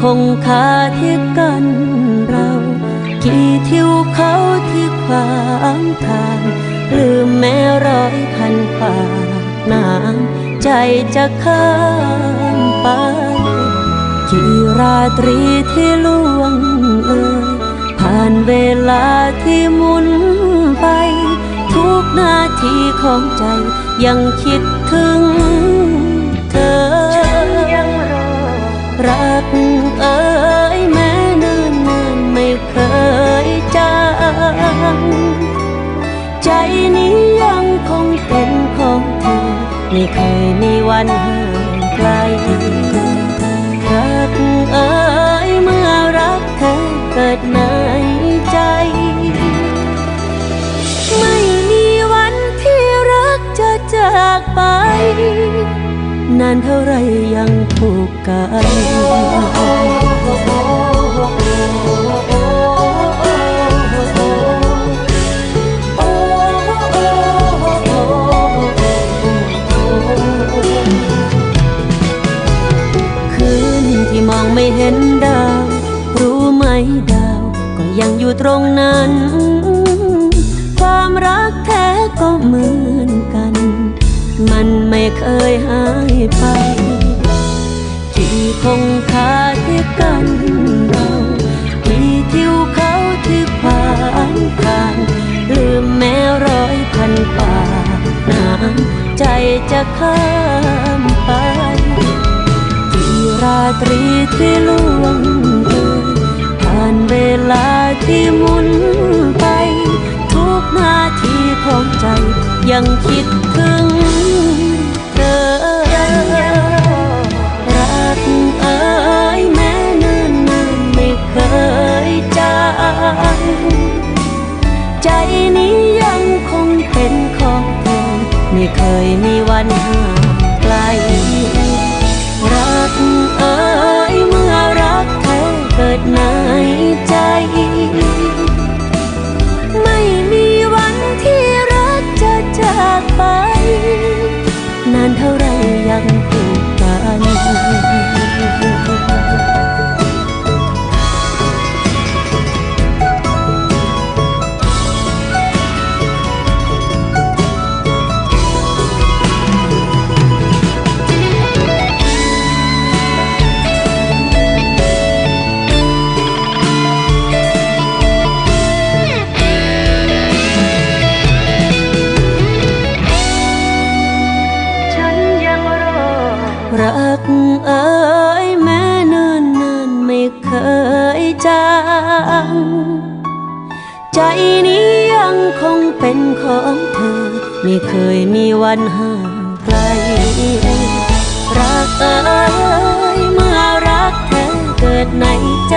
คงคาที่กันเรา กี่ทิวเขาที่ขวางทางลืมแม้ร้อยพันปากน้ำใจจะข้ามไป กี่ราตรีที่ล่วงเลยผ่านเวลาที่หมุนไป ทุกนาทีของใจยังคิดถึง เอ่ยแม้เนิ่นนานไม่เคยจางใจนี้ยังคงเป็นของเธอ ไม่เคยมีวันห่างไกลรักเอ่ยเมื่อรักเธอเกิดในใจไม่มีวันที่รักจะจากไป นานเท่าไรยังผูกกันคืนที่มองไม่เห็นดาว รู้ไหมดาว ก็ยังอยู่ตรงนั้น ความรักแท้ก็เหมือนกัน มัน เคยหายไป ที่คงคาที่กันเราที่ทิวเขาที่ผ่านผ่านลืมแม้ร้อยพันปาน้ำใจจะข้ามไปกี่ราตรีที่ล่วงเลยผ่านเวลาที่หมุนไป ทุกนาทีของใจยังคิดถึง ไม่เคยมีวันห่างไกล ใจนี้ยังคงเป็นของเธอ ไม่เคยมีวันห่างไกล รักเอ๋ยเมื่อรักเธอเกิดในใจ